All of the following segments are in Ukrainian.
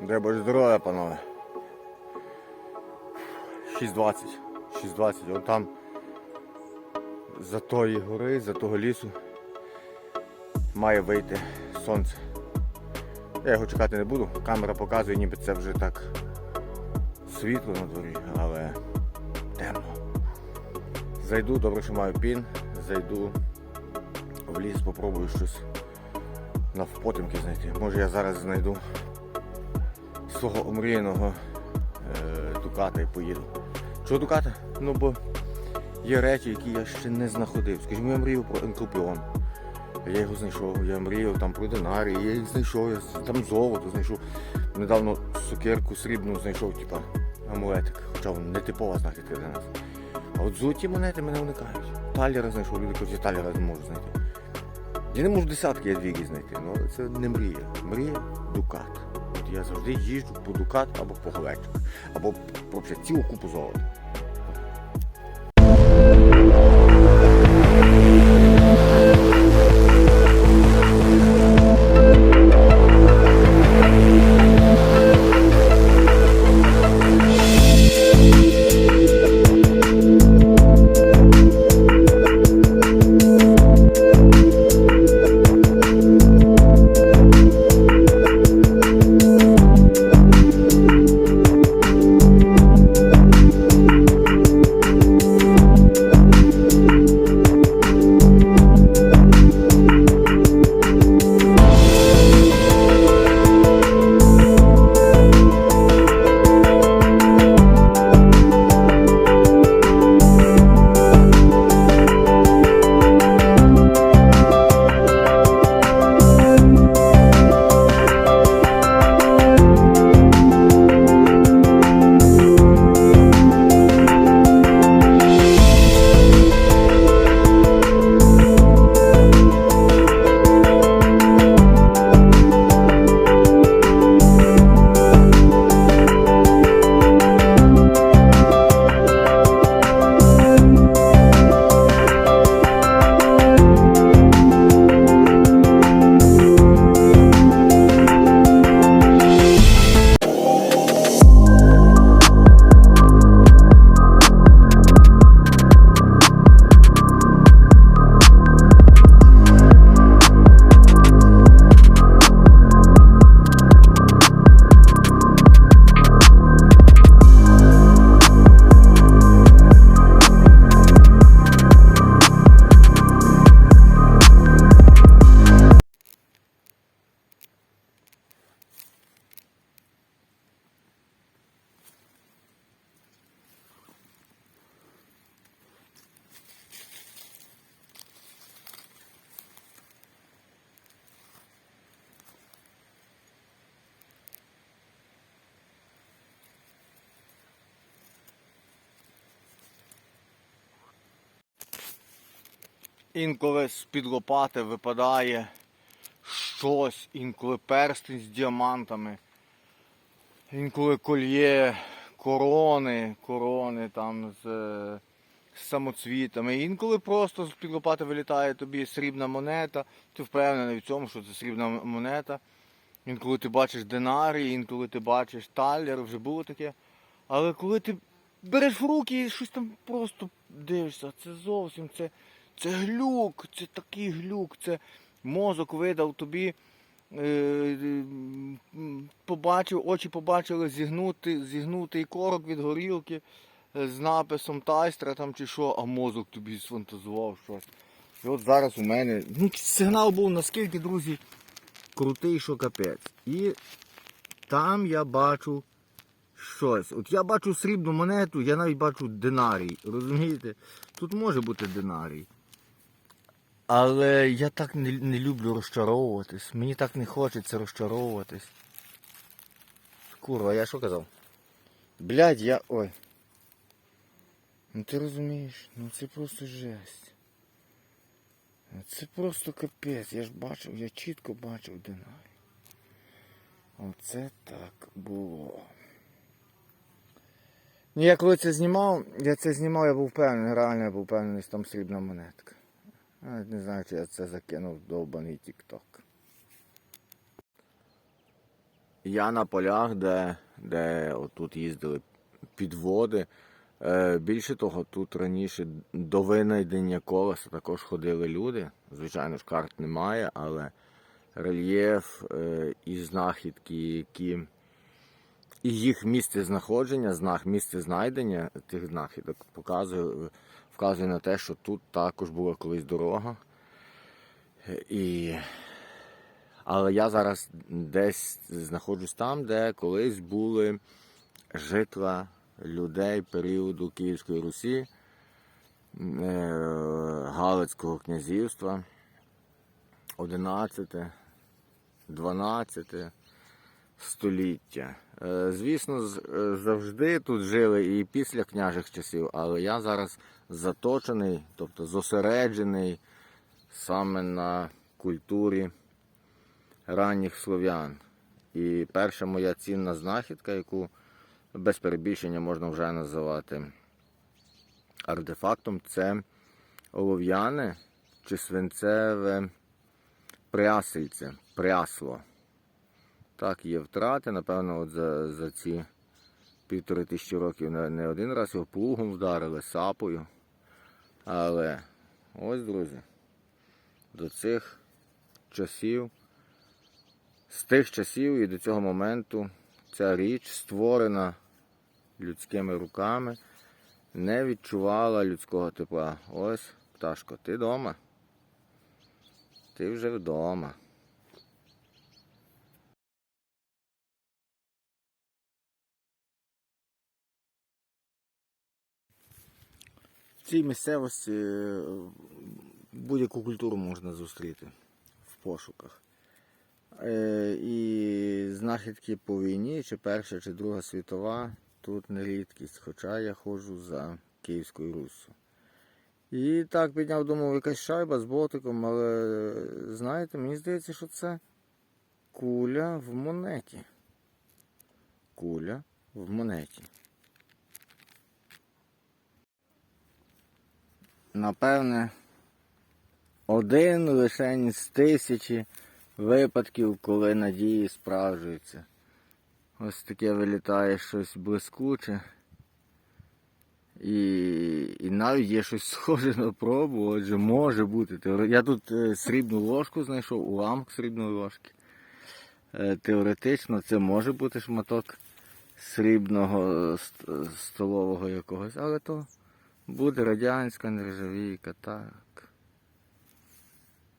Дай Боже здоров'я, панове. 6.20. 6.20. От там за тої гори, за того лісу має вийти сонце. Я його чекати не буду. Камера показує, ніби це вже так світло на дворі, але темно. Зайду, добре, що маю пін, зайду в ліс, попробую щось навпотемки знайти. Може я зараз знайду свого омріяного е, дуката і поїду. Чого дуката? Ну бо є речі, які я ще не знаходив. Скажімо, я мрію про енкропіон. Я його знайшов, я мріяв там про динарі, я їх знайшов, я там золото знайшов. Недавно сукерку срібну знайшов, типа амулетик, хоча він не типова знахідка для нас. А от золоті монети мене уникають. Таліра знайшов, люди кажуть, я таліра не можу знайти. Я не можу десятки, я двійки знайти, ну але це не мрія. Мрія дукат. От я завжди їжджу по дукат або по галечик, або взагалі цілу купу золота. Інколи з-під лопати випадає щось, інколи перстень з діамантами, інколи кольє, корони, корони там з, з самоцвітами. Інколи просто з-під лопати вилітає тобі срібна монета, ти впевнений в цьому, що це срібна монета. Інколи ти бачиш динарій, інколи ти бачиш талер, вже було таке. Але коли ти береш в руки і щось там просто дивишся, це зовсім це. Це глюк, це такий глюк, це мозок видав тобі, е, побачив, очі побачили зігнути, зігнутий корок від горілки е, з написом тайстра там чи що, а мозок тобі сфантазував щось. І от зараз у мене. Ну, сигнал був наскільки, друзі, крутий, що капець. І там я бачу щось. От я бачу срібну монету, я навіть бачу динарій. Розумієте? Тут може бути динарій. Але я так не, не люблю розчаровуватись. Мені так не хочеться розчаровуватись. Курва, я що казав? Блядь, я. ой. Ну ти розумієш, ну це просто жесть. Ну, Це просто капець. Я ж бачив, я чітко бачив динарій. Оце так було. Ну, я коли це знімав, я це знімав, я був впевнений, реально я був впевнений, що там срібна монетка. Навіть не знаю, чи я це закинув довбаний тік-ток. Я на полях, де, де отут їздили підводи. Е, більше того, тут раніше до винайдення колеса також ходили люди. Звичайно ж, карт немає, але рельєф е, і знахідки, які і їх місце знаходження, знак місце знайдення тих знахідок показує, вказує на те, що тут також була колись дорога. І... Але я зараз десь знаходжусь там, де колись були житла людей періоду Київської Русі, е, Галицького князівства, 11, 12 століття. Е, Звісно, е, завжди тут жили і після княжих часів, але я зараз заточений, тобто зосереджений саме на культурі ранніх слов'ян. І перша моя цінна знахідка, яку без перебільшення можна вже називати артефактом, це олов'яне чи свинцеве прясельце, прясло. Так, є втрати, напевно, от за, за ці півтори тисячі років не, один раз його плугом вдарили, сапою. Але ось, друзі, до цих часів, з тих часів і до цього моменту ця річ створена людськими руками, не відчувала людського тепла. Ось, пташко, ти вдома. Ти вже вдома. В цій місцевості е, будь-яку культуру можна зустріти в пошуках. Е, І знахідки по війні, чи Перша, чи Друга світова, тут не рідкість, хоча я ходжу за Київською Руссю. І так підняв, думав, якась шайба з ботиком, але знаєте, мені здається, що це куля в монеті. Куля в монеті. Напевне, один лише з тисячі випадків, коли надії справджуються. Ось таке вилітає щось блискуче. І, і навіть є щось схоже на пробу, отже, може бути. Я тут е, срібну ложку знайшов, уламок срібної ложки. Е, Теоретично це може бути шматок срібного столового якогось, але то буде радянська нержавійка, так.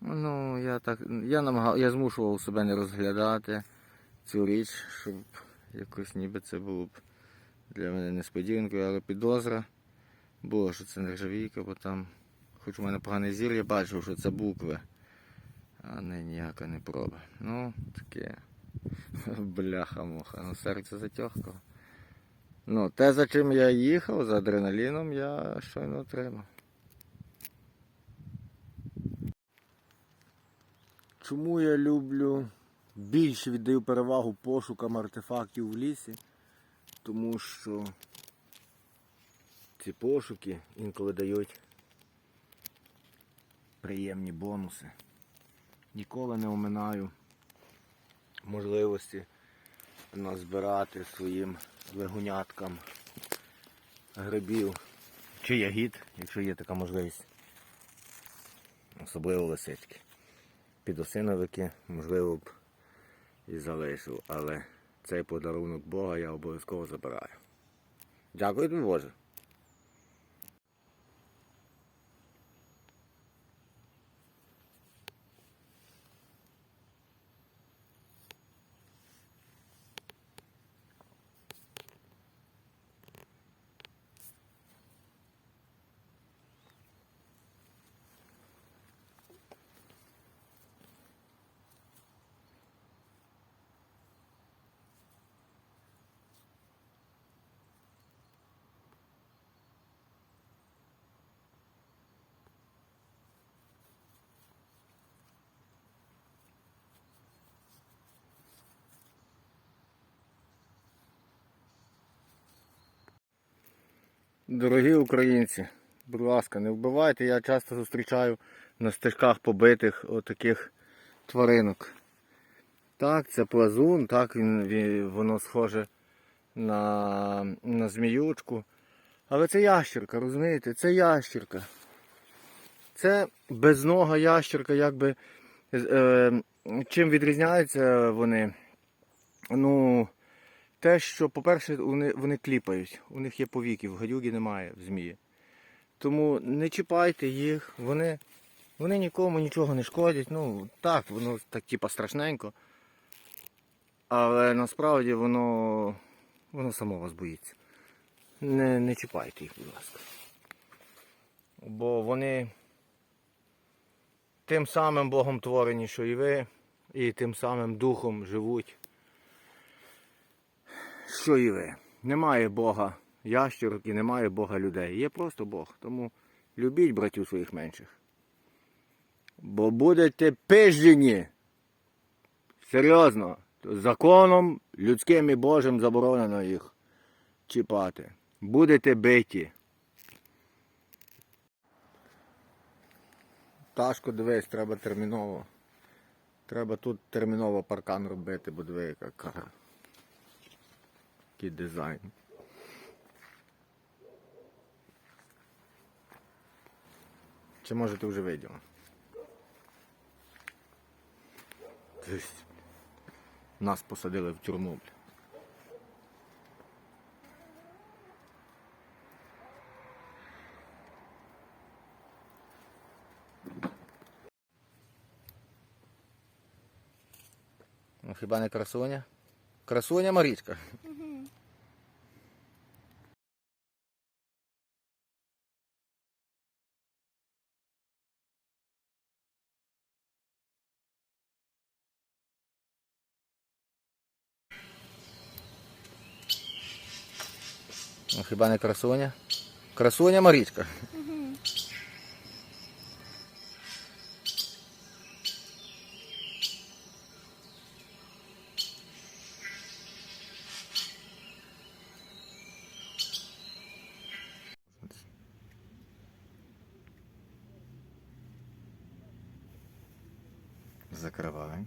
Ну, я так. Я намагав, я змушував себе не розглядати цю річ, щоб якось ніби це було б для мене несподіванкою, але підозра була, що це нержавійка, бо там, хоч у мене поганий зір, я бачив, що це букви, а не ніяка не проба. Ну, таке. Бляха-муха, ну серце затьохкало. Ну, те, за чим я їхав, за адреналіном, я щойно отримав. Чому я люблю більше віддаю перевагу пошукам артефактів в лісі? Тому що ці пошуки інколи дають приємні бонуси. Ніколи не оминаю можливості назбирати своїм легуняткам грибів чи ягід, якщо є така можливість. Особливо лисички. Підосиновики, можливо б і залишив, але цей подарунок Бога я обов'язково забираю. Дякую тобі, Боже. Дорогі українці, будь ласка, не вбивайте. Я часто зустрічаю на стежках побитих отаких тваринок. Так, це плазун, так, він, він, воно схоже на, на зміючку. Але це ящерка, розумієте? Це ящерка. Це безнога ящерка, якби. Е, чим відрізняються вони? Ну, те, що, по-перше, вони, вони кліпають. У них є повіки, в гадюги немає в змії. Тому не чіпайте їх, вони, вони нікому нічого не шкодять. Ну, так, воно так типа страшненько. Але насправді воно, воно само вас боїться. Не, не чіпайте їх, будь ласка. Бо вони тим самим Богом творені, що і ви, і тим самим духом живуть, що і ви. Немає Бога ящерок і немає Бога людей. Є просто Бог. Тому любіть братів своїх менших. Бо будете пиждені. Серйозно. Законом людським і Божим заборонено їх чіпати. Будете биті. Ташко, дивись, треба терміново. Треба тут терміново паркан робити, бо диви, яка кара. Який дизайн. Чи може ти вже виділа? Дивись. Нас посадили в тюрму. Ну, хіба не красуня? Красуня Марічка. Ну, хіба не красуня? Красуня Марічка. Закривай.